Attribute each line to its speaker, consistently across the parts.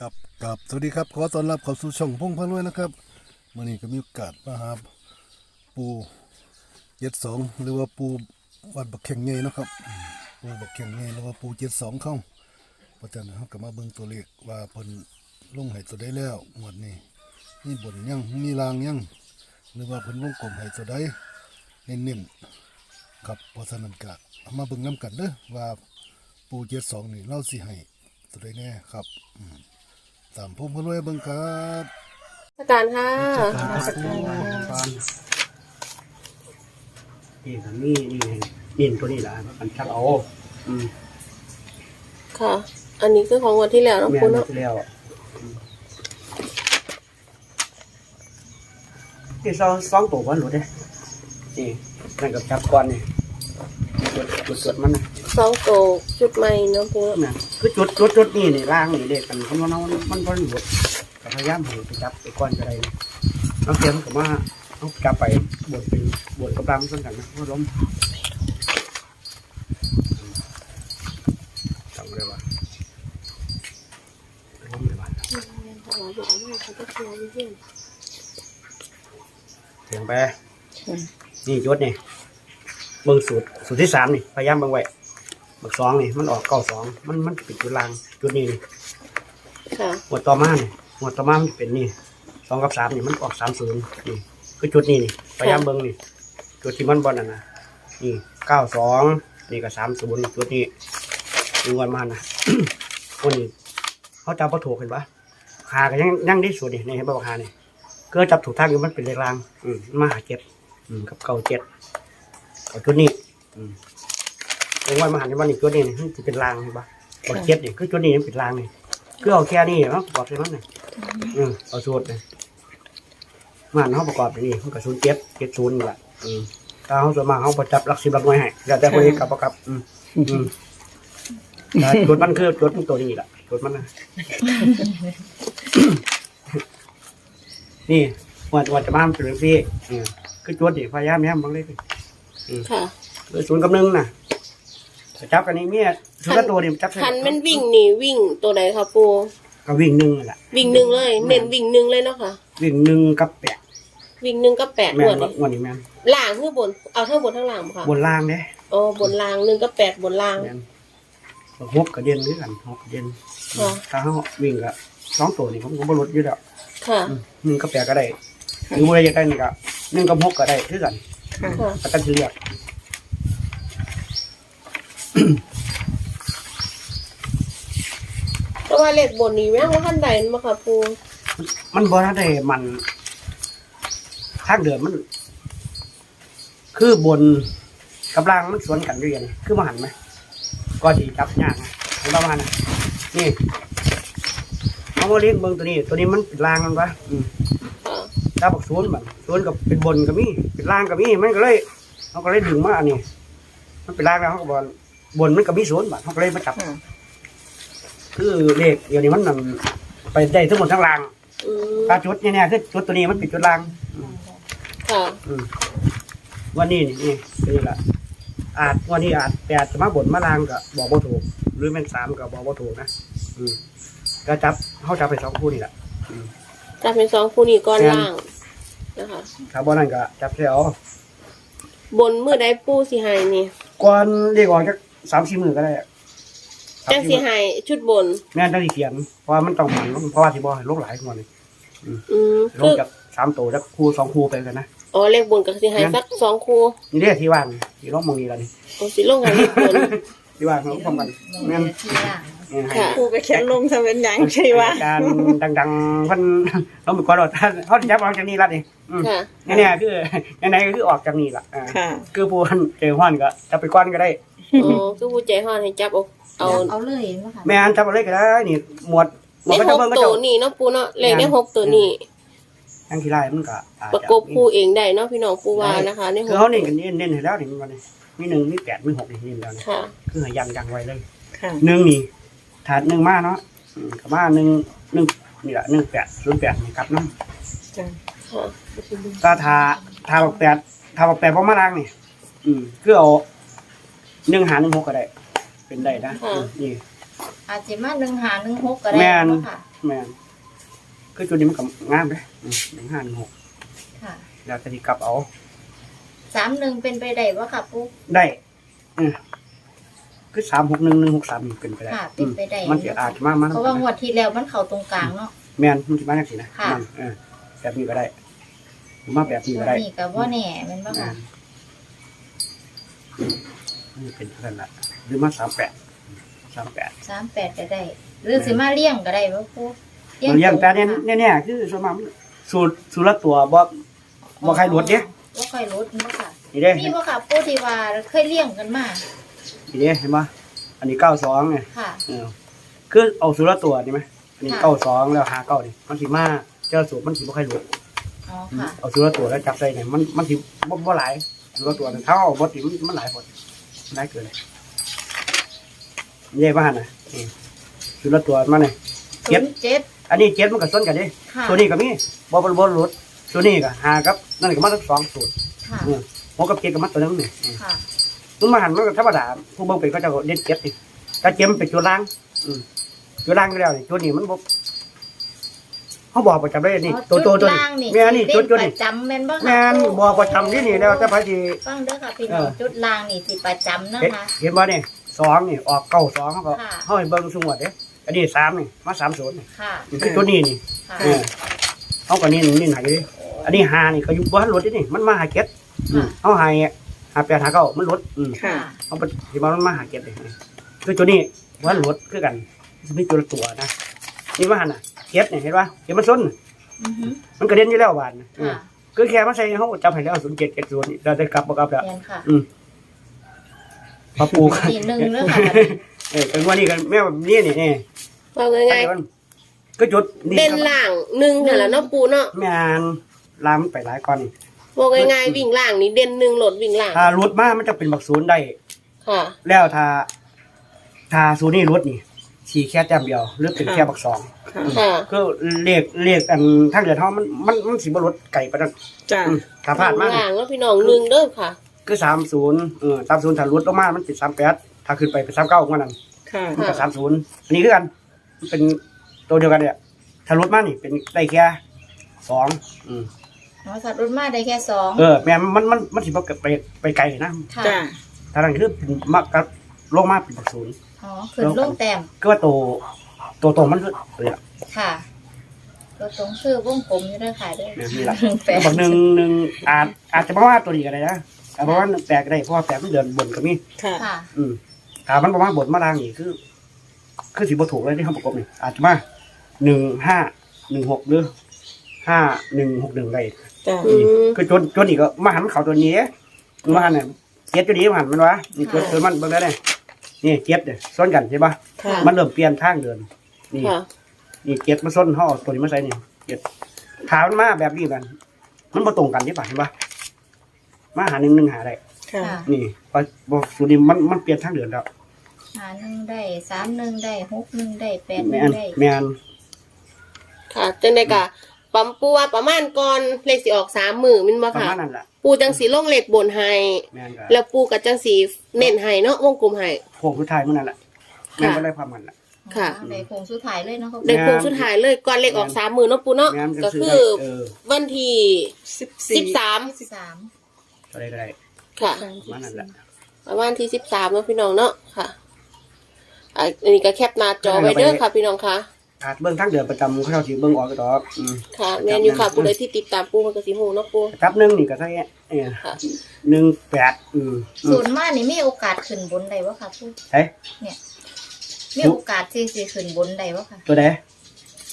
Speaker 1: กับกับสวัสดีครับขอต้อนรับเข้าสู่ช่องพงพะรวยนะครับมื่อนี้ก็มีโอกาสมาหาปูเจ็ดสองหรือว่าปูวัดบักเข่งเงยนะครับปูบักเข่งเงยหรือว่าปูเจ็ดสองเข้าเพราะฉะนั้นเราก็มาเบิ่งตัวเลขว่าเพิ่นลงให้ตัวได้แล้วงวดนี้มีบนยังมีรางยังหรือว่าเพิ่นวงกลมให้ตัวใดเน้นๆครับเพราะฉะนั้นก็มาเบิ่งน้กันเด้อว่าปูเจ็ดสองนี่เราสิให้ตัวใดแน่ครับ ตามผมก็รวยเบิ่งครับ
Speaker 2: สการค่ะ
Speaker 3: นี่ก็มีนี่ไงนี่ตัวนี้แหละมันชักเอาอืม
Speaker 2: ค่ะ อันนี้คือของวันที่แล้วเนาะ
Speaker 3: แม่
Speaker 2: คุณ
Speaker 3: น
Speaker 2: เนาะ
Speaker 3: ที่แล้วอืมนี่สองสองตัววันหลุดเด้นี่นั่นกับจับก่อนนี่จุดจุดจุดมันนะ
Speaker 2: สองโตวชุดใหม่เนาะปูเนาะ
Speaker 3: นะคือจุดจุดจุดนี่นี่ล่างนี่เด็กกันเพราะว่ามันมันมันหลุดก็พยายามให้ไปจับไปก่อนก็ได้น้องเทียมกับว่าเอาจับไปบวชเป็นบวชกับรำส่วนกันนะว่าล้มจำเลยว่าล้มเลยว่าเสียงไปนี่ยศนี่เบิ่งสูตรสูตรที่สามนี่พยายามเบิ่งไว้ เบิ่งสองนี่มันออกเก้าสองมันมันปิดจุดลางจุดนี้นี่
Speaker 2: ค่ะ
Speaker 3: หมวดต่อมานี่หมวดต่อมามันเป็นนี่สองกับสามนี่มันออกสามศูนย์นี่คือจุดนี้นี่พยายามเบิ่งนี่จุดที่มันบอลน่ะนะนี่เก้าสองนี่ก็สามศูนย์จุดนี้ดูวันมานะ คนนี้เขาจับประถูกเห็นปะหากันยังยังได้สูตรนี่นี่เห็นปะว่าหานี่ก็จับถูกทางอยู่มันเป็นเลขราง อืมมาหาเจ็ดอืมกับเก่าเจ็ดเอาจุดนี้ อืม เองว่ามาหาในวันนี้จุดนี้นี่มันจะเป็นรางใช่ปะบอกเจ็ดนี่คือจุดนี้มันเป็นรางนี่คือเอาแค่นี้เนาะบอกเลยมันนี่อืมเอาสูตรนี่มันเขาประกอบอย่างนี้มันก็ศูนย์เจ็ดเจ็ดศูนย์นี่แหละอืมถ้าเขาส่วนมากเขาประจับหลักสิบหลักหน่วยให้แล้วแต่คนนี้กลับประกับอืมอืมแต่จุดมันคือจุดมันตัวนี้แหละจุดมันนะนี่วันวันจะมาเป็นเรื่องพี่นี่คือจวดดิพยายามแย้มบางเลย
Speaker 2: ค่ะ
Speaker 3: คือศูนย์กำนึงน่ะถ้า จับกันนี้เมียศูนย์ละตัวนี่มันจับใส่
Speaker 2: คันแมันวิ่งนี่วิ่งตัวไหนคะปู
Speaker 3: ก็วิ่งหนึ่งนั่นแหละ
Speaker 2: วิ่งหนึ่งเลย เน้นวิ่งหนึ่งเลยเนาะค่ะ
Speaker 3: วิ่งหนึ่งกับแปด
Speaker 2: วิ่งหนึ่งกับแปด
Speaker 3: แม่
Speaker 2: หัวนนี่
Speaker 3: วันนี้แม่น
Speaker 2: ล่างคือบน เอาทั้งบนทั้งล่างบ่ค่ะ
Speaker 3: บนล่างเด้
Speaker 2: อ๋อบนล่างหนึ่งกับแปดบนล่าง
Speaker 3: แม่นหกกับเด่นหรือกันหกกับเด่น
Speaker 2: ค่ะ
Speaker 3: ถ้าเขาวิ่งก็สองตัวนี่ผมก็บรรลุอยู่แล้ว
Speaker 2: ค่ะ
Speaker 3: อืมหนึ่งกับแปดก็ได้หรือว่าจะได้นี่ก็หนึ่งกับหกก็ได้คือกัน
Speaker 2: ค่ะ
Speaker 3: แต่กันสิเรียก
Speaker 2: แต่ว่าเลขบนนี่แม่งว่าขั้นใดมาค่ะปู
Speaker 3: มันบ่ได้มันทางเดินมัน คือบนกับล่างมันสวนกันอยู่อย่างนี้คือมาหันไหมก็ดีจับยากนะเห็นประมาณนะนี่เอามาเลี้ยงเบิ่งตัวนี้ ตัวนี้มันเป็นล่างมันปะอืมถ้าบอกสวนแบบสวนกับเป็นบนก็มีเป็นล่างก็มีมันก็เลยเขาก็เลยดึงมาอันนี้ มันเป็นล่างแล้วเขาก็บอก บนมันก็มีสวนแบบเขาก็เลยมาจับคือเลขเดี๋ยวนี้มันนำไปได้ทั้งหมดทั้งล่าง
Speaker 2: อืม
Speaker 3: ถ้าจุดเนี่ยคือจุดตัวนี้มันเป็นจุดล่าง
Speaker 2: ค่ะ
Speaker 3: อืมวันนี้นี่นี่นี่แหละอาจวันนี้อาจแปดจะมาบนมาลางก็บอกว่าถูก หรือแม่นสามก็บอกว่าถูกนะอืมก็จับเขาจับไปสองคู่นี่แหละอืม
Speaker 2: จะเป็นสองคู่นี้ก้อน
Speaker 3: แม่น
Speaker 2: ล่างนะคะ
Speaker 3: ถ้าบ่นั่นก็จับเสียเอา
Speaker 2: บนมือได้ปูสีหายนี่
Speaker 3: ก่อนเรียกออกจาก สามสี่มือก็ได้อะสาม
Speaker 2: จัง
Speaker 3: สี่
Speaker 2: สี
Speaker 3: มื้อ
Speaker 2: หายชุดบน
Speaker 3: แม่นต้องสิเขียนเพราะว่ามันต้องมันเพราะว่าที่บ่ให้ลงหลายคนนี่
Speaker 2: อืม
Speaker 3: ล
Speaker 2: คื
Speaker 3: ง
Speaker 2: อ
Speaker 3: จากสามตัวจากคู่สองคู่ไปกันนะ
Speaker 2: อ๋อเลขบนกับสีหายสักสองคู่
Speaker 3: นี่เรียกที่ว่างที่ลงมองนี้แล้วนี่
Speaker 2: โอ้สิลงให้เลขบน
Speaker 3: ที่ว่างเขาพร้อมกันแม่นเออให้
Speaker 2: ค่ะ
Speaker 4: ครูไปเขียนลงทำเป็นหยังใช่ว่า
Speaker 3: อาการดังๆเพิ่นเราไม่กลัวหรอกท่านเขาจะจับออกจากนี่ละนี่อืม
Speaker 2: ค่ะ
Speaker 3: แน่ๆคือไหนๆก็คือออกจากนี่ละอ่า
Speaker 4: ค่ะ
Speaker 3: คือผู้เพิ่นเจอฮ้อนก็จับไปก้อนก็ได้
Speaker 2: โอ้คือผู้ใจห่อนให้จับเอาเอา
Speaker 4: เอาเลยว่าค่ะ
Speaker 3: แม่อันจับอะไรก็ได้นี่หมวดหมว
Speaker 2: ใน
Speaker 3: ดพระ
Speaker 2: ห
Speaker 3: เจ้ากเบิ่งก็
Speaker 2: ตั
Speaker 3: เจ้าว
Speaker 2: นี่เนาะปูเนาะเลขในหกตัวนี่
Speaker 3: ทั้งที่ไรมันก็อาจ
Speaker 2: ประ
Speaker 3: จะ
Speaker 2: กบคู่เองได้เนาะพี่น้องปูว่านะคะในห
Speaker 3: คื
Speaker 2: ก
Speaker 3: อเขาเน้นกันเน้นเน้นให้แล้วนี่มันนี่มีหนึ่งมีแปดมีหกนี่เน้นแล้วนี่
Speaker 2: ค่ะ
Speaker 3: คือให้ยังยังไว้เลย
Speaker 4: ค่ะ
Speaker 3: หนึ่งนี่ถาดหนึ่งมาเนาะอืมกับมาหนึ่งหนึ่งนี่แหละหนึ่งแปดศูนย์แปดนี่กลับน้ำ
Speaker 4: จ้ะ
Speaker 2: ค่ะ
Speaker 3: ก็ทาทาบอกแปดทาบอกแปดเพราะมาล้างนี่ อืมคือเอา หนึ่งหาหนึ่งหกก็ได้ เป็นได้นะอืมนี่
Speaker 4: อาจจะมาหนึ่งหาหนึ่งหกก็ได้
Speaker 3: แม่น
Speaker 4: เนาะค่ะ
Speaker 3: แม่นคือจุดนี้มันก็งามเด้อืมหนึ่งห้าหนึ่งหก
Speaker 4: ค่ะ
Speaker 3: แล้วแต่ที่กลับเอา
Speaker 4: สามหนึ่งเป็นไปได้วะค่ะปู
Speaker 3: ได้อืมคือสามหกหนึ่งหนึ่งหกสามนี่เป็นไปได้
Speaker 4: ค่ะเป็นไปได้
Speaker 3: อืมมันจะอาจจะมามัน
Speaker 4: เพราะว่างวดที่แล้วมันเข้าตรงกลางเนาะ
Speaker 3: แม่นมันจะมาอย่างสินะ
Speaker 4: ค่ะ
Speaker 3: มันเออแบบนี้ก็ได้หรือมาแบบนี้
Speaker 4: ง
Speaker 3: ก็
Speaker 4: วด
Speaker 3: ได้
Speaker 4: นี้กับว่าแน่แมันบ่
Speaker 3: อ่า
Speaker 4: ค่ะ
Speaker 3: นี่เป็นเท่านั้นละหรือมาสามแปดสามแปด
Speaker 4: สามแปดก็ได้ หรือสิมาเลี่ยงก็ได้วะปู
Speaker 3: เราเลี้ยงแต่เนี่ย
Speaker 4: ตรง
Speaker 3: เนี่ยเนี่ยคือสวนมากสูตรสูตรละตัวบ่บ่ใครหลวดเด้
Speaker 4: บ่ใครลดเนาะค่ะ
Speaker 3: นี่เด้
Speaker 4: นี่บ่ค่ะปูที่ว่าเคยเลี่ยงกันมา
Speaker 3: นี่เด้เห็นปะอันนี้เก้าสองเนี่ย
Speaker 4: ค่ะ
Speaker 3: เออคือเอาสูตรละตัวนี่ไหมอันนี้
Speaker 4: ค่ะ
Speaker 3: เก้าสองแล้วหาเก้านี่มันสิมาเจ้าสูตรมันสิบ่ใครหลวด
Speaker 4: อ๋อค่ะ
Speaker 3: เอาสูตรละตัวแล้วจับใส่เนี่ยมันมันสิบ่บ่หลายสูตรละตัวเนี่ยถ้าเอาบ่ติมันมันหลายผล หลายเกินเลยเย่บ้านน่ะอืมสูตรละตัวมาเนี่ยเจ็ด
Speaker 4: ศูนย์เจ็ด
Speaker 3: อันนี้เจ็ดมันก็ส้นกันเดิ
Speaker 4: ค่ะ
Speaker 3: ตัวนี้ก็มีบ่บ่บ่หลุดตัวนี้ก็หากับนั่นก็มาทั้งสองสูตร
Speaker 4: ค่ะ
Speaker 3: อืมหกกับเจ็ดก็มาตัวนึงนี่อืม
Speaker 4: ค่ะ
Speaker 3: มันมาหันมันก็ธรรมดาผู้เบิ่งเป็นเขาเจะเล่นเจ็ดดิถ้าเจ็ดมันเป็นตัวล่างอืมตัวล่างก็แล้วนี่ตัวนี้มันบ่ เขาบอกประจำได้นี่
Speaker 4: อ๋อ
Speaker 3: ตัวตัวตัว
Speaker 4: จุด
Speaker 3: นี้
Speaker 4: ล่างนี่
Speaker 3: แม่นี่
Speaker 4: สิ
Speaker 3: จุดตัว
Speaker 4: เด่
Speaker 3: นี้
Speaker 4: นประจำแม่นบ่ค่ะ
Speaker 3: แม่นบอกประจำที่นี่แล้วแต่พอดี
Speaker 4: ฟังเด้อค่ะพี่
Speaker 3: เอ
Speaker 4: น้อง
Speaker 3: อ
Speaker 4: จุดล่างนี่สิประจำนะ
Speaker 3: เห็น
Speaker 4: คะ
Speaker 3: เห็นว่านี่สองนี่ออกเก้าสองเขาก็
Speaker 4: ค่ะ
Speaker 3: เขาให้เบิ่งสงวดเด้อันนี้สามนี่มาสามศูนย์นี่
Speaker 4: ค่ะ
Speaker 3: คือตัวนี้นี่
Speaker 4: ค่ะ
Speaker 3: เออเขาก็นี่นี่หายดิอันนี้หานี่ก็อยู่บ้านรถนี่มันมาหาเก็ดอืมเขาหายหาแปดหาเก้ามันรถอืม
Speaker 4: ค่ะ
Speaker 3: เขาไปที่บ้านมันมาหาเก็ดเลยคือตัวนี้บ้านรถคือกันมีตัวละตัวนะนี่ว่าหันน่ะ เก็ดเนี่ยเห็นป่ะเก็ดมันส้น
Speaker 4: อือฮึ
Speaker 3: มันกระเด็นอยู่แล้วบานน่ะเออ
Speaker 4: ค่ะ
Speaker 3: คือแค่มาใส่เขาจับให้แล้วศูนย์เจ็ดเจ็ดศูนย์เราจะกลับบ่กลับแล้ว
Speaker 4: แม่นค่ะ
Speaker 3: อืมพอปลูก
Speaker 4: นี่หนึ่งเด้อค่ะ
Speaker 3: เออเป็นวันนี้กันแม่แบบนี้นี่นี่
Speaker 2: ว่าง่าย
Speaker 3: ก็จุด
Speaker 2: ๆเด่นล่างหนึ่งค่ะแล้วเนาะปูเนาะ
Speaker 3: แม่นลามไปหลายก้อนนี่
Speaker 2: ว่าง่ายๆวิ่งล่างนี่เด่นหนึ่งโหลดวิ่งล่าง
Speaker 3: ถ้ารุดมามันจะเป็นบักศูนย์ได้
Speaker 2: ค่ะ
Speaker 3: แล้วถ้าถ้าศูนย์นี่รุดนี่ สี่แค่แต้มเดียวหรือเป็นแค่บักสอง
Speaker 2: ค่ะ
Speaker 3: ก็เลขเลขอันทางเดือดเฮามันมันมันสิบ่รุดไก่ปานนั้น
Speaker 5: จ้า
Speaker 3: อืมถ้าพลาดมา
Speaker 2: ล่างแล้วพี่น้องหนึ่งเด้อค่ะ
Speaker 3: คือสามศูนย์เออสามศูนย์ถ้ารุดลงมามันเป็นสามแปดถ้าขึ้นไปเป็นสามเก้าของมันนั่น
Speaker 5: ค่ะ
Speaker 3: มันก็สามศูนย์อันนี้คือกันมันเป็นตัวเดียวกันเนี่ยถ้ารุดมานี่เป็นได้แค่สองอืม
Speaker 4: อ๋อสัตว์รุ่นมาได้แค่สอง
Speaker 3: เออแม่นมันมันมันสิบ่ไปไปไกลนะ
Speaker 4: ค่ะ
Speaker 5: จ้า
Speaker 3: ถ้านั่นคือเป็นมักกับลงมาเป็นบักศูนย์
Speaker 4: อ๋อขึ้นลงแต้ม
Speaker 3: ก็ว่าตัวตัวตรงมันคือเนี่ย
Speaker 4: ค่ะตัวตรงชื่อวงกลมอยู่เด้อค่ะเด้อ
Speaker 3: เนี่ยนี่แหละ
Speaker 4: หนึ่งแปด
Speaker 3: บักหนึ่งหนึ่งอาจอาจจะมาว่าตัวนี้ก็ได้นะแต่เพราะว่าแปลกก็ได้เพราะว่าแปลกมันเดือนบนก็มี
Speaker 5: ค่ะ
Speaker 4: ค่ะ
Speaker 3: อืมถ้ามันประมาณบนมาล่างนี่คือ คือสิบ่ถูกเลยที่เขาประกบนี่อาจจะมาหนึ่งห้าหนึ่งหกหรือห้าหนึ่งหกหนึ่งได้
Speaker 5: จ้า
Speaker 2: อืม
Speaker 3: คือจนจนนี่ก็มาหันเขาตัวนี้เด้มาหันเนี่ยเจ็ดตัวนี้มาหันมันวะนี่จนจนมันเบิ่งได้เลย นี่เจ็ดเนี่ยซ้อนกันใช่ปะ
Speaker 5: ค่ะ
Speaker 3: มันเริ่มเปลี่ยนทางเดิน นี่
Speaker 2: ค่ะ
Speaker 3: นี่เจ็ดมาส้นห่อตัวนี้มาใส่นี่เจ็ดถามมันมาแบบนี้กัน มันมาตรงกันที่ป่ะเห็นปะมาหาหนึ่งหนึ่งหาได้
Speaker 5: ค่ะ
Speaker 4: ค่ะ
Speaker 3: นี่พอบอกสูตรนี้มันมันเปลี่ยนทางเดินแล้ว
Speaker 4: หาหนึ่งได้สามหนึ่งได้หกหนึ่งได้แปดห
Speaker 3: แม
Speaker 4: นึ่ง
Speaker 3: น
Speaker 4: ได้
Speaker 3: แมน
Speaker 2: ค่ะจังไดกะ ปั๊มปูว่าประมาณก่อนเลขสิออกสามมือแมินบ่
Speaker 3: ประ
Speaker 2: ค่ะ
Speaker 3: มาณนั้นแหละ
Speaker 2: ปูจังสีลงเลขบนให้
Speaker 3: แมนก็
Speaker 2: แล้วปูกับจังสีเน้นให้เนาะวงกลมให้
Speaker 3: โค้งสุดท้ายมันนั่นแหละแมนก็ได้ความมันแหละ
Speaker 2: ค่ะ
Speaker 4: อ๋อได้โคงสุดท้ายเลยเนาะครับ
Speaker 2: ในโค้งสุดท้ายเลยก่อนเลขออกสามมือเนาะปูเนาะ
Speaker 3: แมน
Speaker 2: ก็
Speaker 3: ก็ซื้อ
Speaker 2: คื
Speaker 3: ได้
Speaker 2: อ
Speaker 3: เออ
Speaker 2: วันที่
Speaker 5: สิบ
Speaker 2: สิ
Speaker 5: สี่
Speaker 2: บสาม
Speaker 4: สาม
Speaker 3: ก็ได้ก็ได้
Speaker 2: ค่ะ
Speaker 3: ประมาณนั้นแหละ
Speaker 2: ประมาณที่สิบสามเนาะพี่น้องเนาะค่ะอะอันนี้ก็แคปหน้าจอไว้เด้อค่ะพี่น้องค่ะ
Speaker 3: อาจเบิ้งทางเดินประจำเขาเจ้าสิเบิ้งออกก็ดอกอืม
Speaker 2: ค่ะแมนอยู่ค่ะปูเลยที่ติดตามปูมันก็สิหูเนาะปู
Speaker 3: จับหนึ่งนี่ก็ใช่เออ
Speaker 2: ค่ะ
Speaker 3: หนึ่งแปดอืมอื
Speaker 4: ศู
Speaker 3: ม
Speaker 4: นย์มานี่มีโอกาสขึ้นบนได้วะค่ะผู้
Speaker 3: ใช่
Speaker 4: มีโอกาสที่สิขึ้นบนได้วะค่ะ
Speaker 3: ตัวใด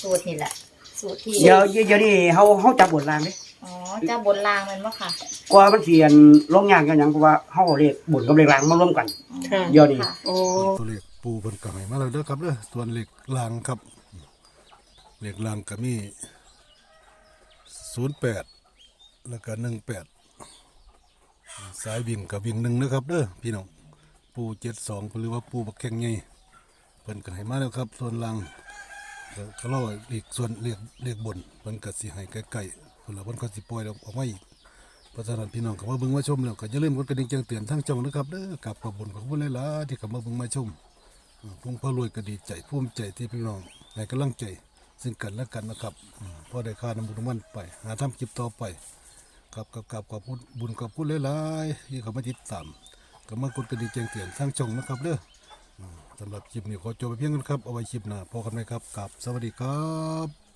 Speaker 4: สูตรนี่แหละ สูตรที่
Speaker 3: เดี๋ยวเดี๋ยวนี้เขาเขาจับบทลางเด้
Speaker 4: อ๋อจะบนรางมันวะค่ะ
Speaker 3: กว่ามันเสียนลงยางกันหยังเพราะว่าเฮาเรียกบุญกับเรียกลางมาร่วมกัน
Speaker 5: ค่ะ
Speaker 3: เดี๋ยวนี้
Speaker 4: ค่ะ
Speaker 5: โอ้
Speaker 1: ตัวเลขปูเพิ่นก็ให้มาแล้วเด้อครับเด้อส่วนเลขลางครับ เลขลางก็มี08แล้วก็18สายวิ่งกับวิ่งหนึ่งนะครับเด้อพี่น้องปู72หรือว่าปูบักแข้งใหญ่เพิ่นก็ให้มาแล้วครับ ส่วนลางก็ก็รอเลขส่วนเลขเลขบนเพิ่นก็สิให้ใกล้ๆเพิ่นละเพิ่นก็สิปล่อยออกมาอีกเพราะฉะนั้นพี่น้องก็มาเบิ่งมาชมแล้วก็อย่าลืมกดกระดิ่งแจ้งเตือนทั้งช่องนะครับเด้อกับขอบคุญของผู้หลายๆที่เข้ามาเบิ่งมาชมอืมพงพระรวยก็ดีใจภูมิใจที่พี่น้องให้กำลังใจ ซึ่งกันและกันนะครับพอได้ค่าน้ำบุญน้ำมันไป หาทำคลิปต่อไปครับกับกับขอบคุณบุญขอบคุณหลายๆที่เขามาติดตามก็มากดกระดิ่งแจ้งเตือนทางช่องนะครับเด้ออืมสำหรับคลิปนี้ขอจบไปเพียงเท่านั้นครับ เอาไว้คลิปหน้าพอกันไหมครับกับสวัสดีครับ